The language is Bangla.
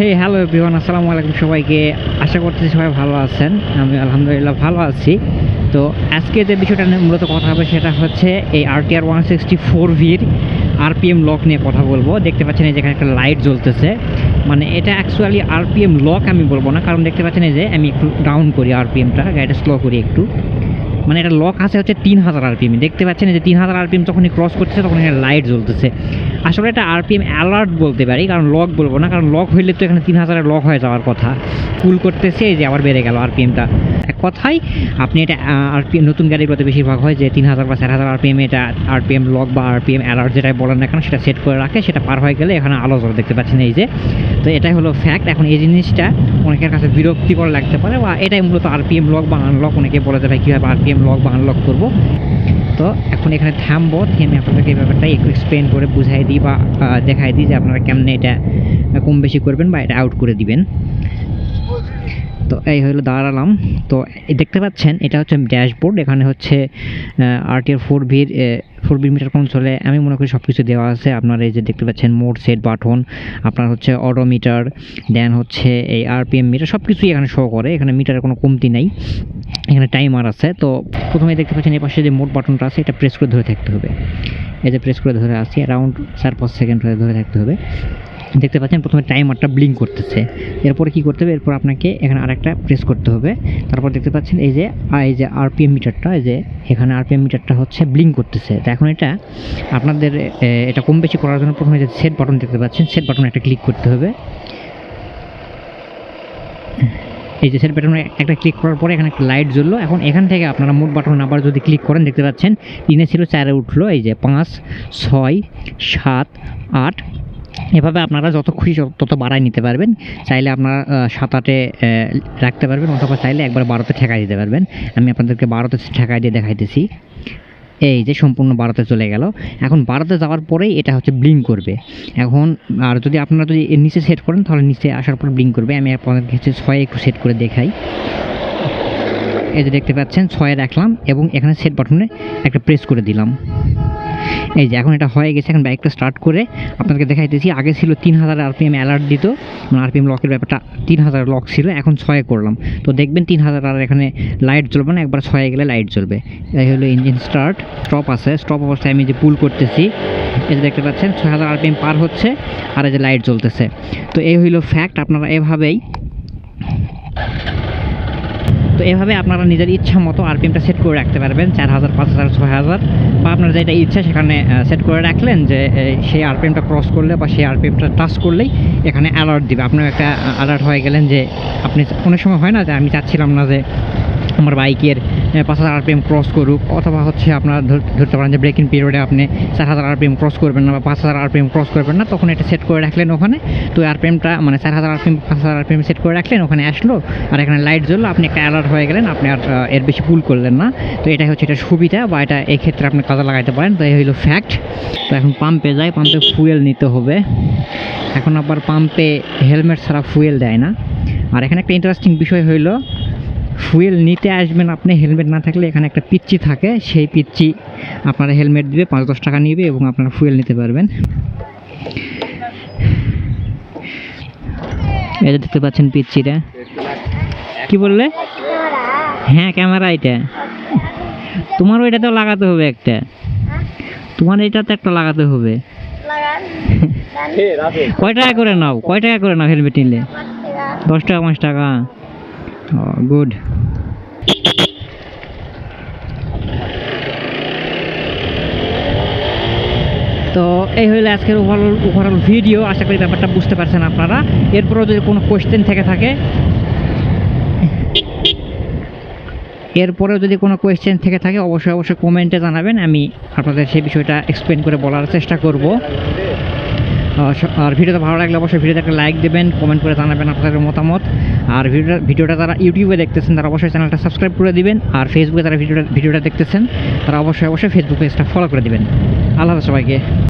হে হ্যালো এভরিওয়ান আসসালামু আলাইকুম সবাইকে। আশা করতেছি সবাই ভালো আছেন। আমি আলহামদুলিল্লাহ ভালো আছি। তো আজকে যে বিষয়টা নিয়ে মূলত কথা হবে সেটা হচ্ছে এই আরটিআর ওয়ান সিক্সটি ফোর ভির আরপিএম লক নিয়ে কথা বলব। দেখতে পাচ্ছেন এই যেখানে একটা লাইট জ্বলতেছে। মানে এটা অ্যাকচুয়ালি আরপিএম লক আমি বলব না, কারণ দেখতে পাচ্ছেন এই যে আমি একটু ডাউন করি আরপিএমটা গাড়িটা স্লো করি একটু। মানে একটা লক আছে হচ্ছে তিন হাজার আরপিএম দেখতে পাচ্ছেন যে তিন হাজার আরপিএম যখনই ক্রস করছে তখন এখানে লাইট জ্বলতেছে। আসলে এটা আরপিএম অ্যালার্ট বলতে পারি, কারণ লক বলব না, কারণ লক হইলে তো এখানে তিন হাজারের লক হয়ে যাওয়ার কথা। কুল করতেছে যে আবার বেড়ে গেল আরপিএমটা কথায় আপনি এটা আরপিএম, নতুন গাড়িগুলোতে বেশিরভাগ হয় যে তিন হাজার বা চার হাজার আরপিএম এটা আরপিএম লক বা আরপিএম অ্যালার্ট যেটাই বলেন না কেন, সেটা সেট করে রাখে, সেটা পার হয়ে গেলে এখানে আলো জ্বলে, দেখতে পাচ্ছেন এই যে। তো এটাই হলো ফ্যাক্ট এখন এই জিনিসটা অনেকের কাছে বিরক্তিকর লাগতে পারে বা এটাই মূলত আরপিএম লক বা আনলক অনেকে বলে যে, ভাই, কীভাবে আরপিএম লক বা আনলক করব? তো এখন এখানে থামবো, থেমে আপনাদেরকে এই ব্যাপারটা একটু এক্সপ্লেন করে বুঝাই দিই বা দেখাই দিই যে আপনারা কেমনে এটা কম বেশি করবেন বা এটা আউট করে দিবেন। তো এই হলো দাঁড়ালাম। তো দেখতে পাচ্ছেন, এটা হচ্ছে ড্যাশবোর্ড, এখানে হচ্ছে আরটিআর ফোর ভির ফোর বি মিটার কনসোলে আমি মনে করি সব কিছু দেওয়া আছে। আপনার এই যে দেখতে পাচ্ছেন, মোড সেট বাটন আপনার হচ্ছে অডোমিটার দেন হচ্ছে এই আরপিএম মিটার সব কিছুই এখানে শো করে। এখানে মিটারের কোনো কমতি নাই। এখানে টাইমার আছে। তো প্রথমে দেখতে পাচ্ছেন, এই পাশে যে মোড বাটনটা আছে, এটা প্রেস করে ধরে থাকতে হবে। এই যে প্রেস করে ধরে আসি অ্যারাউন্ড চার পাঁচ সেকেন্ড ধরে ধরে থাকতে হবে। দেখতে পাচ্ছেন, প্রথমে টাইমারটা ব্লিঙ্ক করতেছে। এরপরে কি করতে হবে? এরপর আপনাকে এখানে আরেকটা প্রেস করতে হবে। তারপর দেখতে পাচ্ছেন, এই যে এই যে আরপিএম মিটারটা এই যে, এখানে আরপিএম মিটারটা হচ্ছে ব্লিঙ্ক করতেছে। তো এখন এটা আপনাদের এটা কম বেশি করার জন্য প্রথমে যে সেট বাটন দেখতে পাচ্ছেন সেট বাটনে একটা ক্লিক করতে হবে। এই যে সেট বাটনে একটা ক্লিক করার পরে এখানে একটা লাইট জ্বললো। এখন এখান থেকে আপনারা মোট বাটন আবার যদি ক্লিক করেন, দেখতে পাচ্ছেন, তিনে ছিল, চারে উঠল। এই যে পাঁচ, ছয়, সাত, আট এভাবে আপনারা যত খুশি তত- বাড়ায় নিতে পারবেন। চাইলে আপনারা সাত আটে রাখতে পারবেন অথবা চাইলে একবার বারোতে ঠেকাই দিতে পারবেন। আমি আপনাদেরকে বারোতে ঠেকাই দিয়ে দেখাইতেছি। এই যে সম্পূর্ণ বারোতে চলে গেল। এখন বারোতে যাওয়ার পরেই এটা হচ্ছে ব্লিঙ্ক করবে। এখন, আর যদি আপনারা যদি নিচে সেট করেন, তাহলে নিচে আসার পর ব্লিঙ্ক করবে। আমি আপনাদেরকে হচ্ছে ছয়ে একটু সেট করে দেখাই। এই যে দেখতে পাচ্ছেন, ছয়ে রাখলাম এবং এখানে সেট বাটনে একটা প্রেস করে দিলাম। এই যে এখন এটা হয়ে গেছে, এখন বাইকটা স্টার্ট করে আপনাদেরকে দেখাইতেছি আগে ছিল তিন হাজার আরপিএম অ্যালার্ট দিত মানে আরপিএম লকের ব্যাপারটা তিন হাজার লক ছিল, এখন ছয়ে করলাম। তো দেখবেন তিন হাজার আর এখানে লাইট জ্বলবে না, একবার ছয়ে গেলে লাইট জ্বলবে। এই হলো ইঞ্জিন স্টার্ট স্টপ আছে। স্টপ অবস্থায় আমি যে পুল করতেছি, এই যে দেখতে পাচ্ছেন, ছয় হাজার আরপিএম পার হচ্ছে, আর এই যে লাইট জ্বলতেছে। তো এই হইল ফ্যাক্ট আপনারা এভাবেই তো এভাবে আপনারা নিজের ইচ্ছা মতো আরপিএমটা সেট করে রাখতে পারবেন চার হাজার পাঁচ হাজার ছয় হাজার বা আপনার যেটা ইচ্ছা সেখানে সেট করে রাখলেন যে সেই আরপিএমটা ক্রস করলে বা সেই আরপিএমটা টাচ করলেই এখানে অ্যালার্ট দিবে। আপনার একটা অ্যালার্ট হয়ে গেলেন যে, আপনি অনেক সময় হয় না যে, আমি চাচ্ছিলাম না যে, আমার বাইকের পাঁচ হাজার আরপিএম ক্রস করুক, অথবা হচ্ছে আপনার ধর- ধরতে পারেন যে ব্রেকিং পিরিয়ডে আপনি চার হাজার আরপিএম ক্রস করবেন না বা পাঁচ হাজার আরপিএম ক্রস করবেন না, তখন এটা সেট করে রাখলেন ওখানে। তো আরপিএমটা মানে চার হাজার আরপিএম, পাঁচ হাজার আরপিএম সেট করে রাখলেন, ওখানে আসলো, আর এখানে লাইট জ্বললো, আপনি একটা অ্যালার্ট হয়ে গেলেন, আপনি আর এর বেশি পুল করলেন না। তো এটাই হচ্ছে এটা সুবিধা বা এটা এই ক্ষেত্রে আপনি কাজে লাগাইতে পারেন। তো এই হলো ফ্যাক্ট তো এখন পাম্পে যাই পাম্পে ফুয়েল নিতে হবে। এখন আবার পাম্পে হেলমেট ছাড়া ফুয়েল দেয় না। আর এখানে একটা ইন্টারেস্টিং বিষয় হইল ফুয়েল নিতে আসবেন আপনি হেলমেট না থাকলে এখানে একটা পিচ্চি থাকে সেই পিচ্চি আপনারা হেলমেট দিবে পাঁচ দশ টাকা নিবে এবং আপনারা ফুয়েল নিতে পারবেন। এটা দেখতে পাচ্ছেন পিচ্চিটা। কি বললে? হ্যাঁ ক্যামেরা এটা। তোমারও এটা তো লাগাতে হবে একটা। তোমার এটা তো একটা লাগাতে হবে। কয় টাকা করে নাও? কয় টাকা করে নাও হেলমেট নিলে? দশ টাকা পাঁচ টাকা। গুড তো এই হলো আজকের ওভারঅল ওভারঅল ভিডিও আশা করি ব্যাপারটা বুঝতে পারছেন আপনারা। এরপরেও যদি কোনো কোয়েশ্চেন থেকে থাকে, এরপরেও যদি কোনো কোয়েশ্চেন থেকে থাকে, অবশ্যই অবশ্যই কমেন্টে জানাবেন। আমি আপনাদের সেই বিষয়টা এক্সপ্লেন করে বলার চেষ্টা করব। আর ভিডিওটা ভালো লাগলে অবশ্যই ভিডিওতে একটা লাইক দেবেন কমেন্ট করে জানাবেন আপনাদের মতামত। আর ভিডিওটা ভিডিওটা তারা ইউটিউবে দেখতেছেন, তারা অবশ্যই চ্যানেলটা সাবস্ক্রাইব করে দিবেন। আর ফেসবুকে তারা ভিডিওটা ভিডিওটা দেখতেছেন, তারা অবশ্যই অবশ্যই ফেসবুক পেজটা ফলো করে দেবেন। আল্লাহ সবাইকে।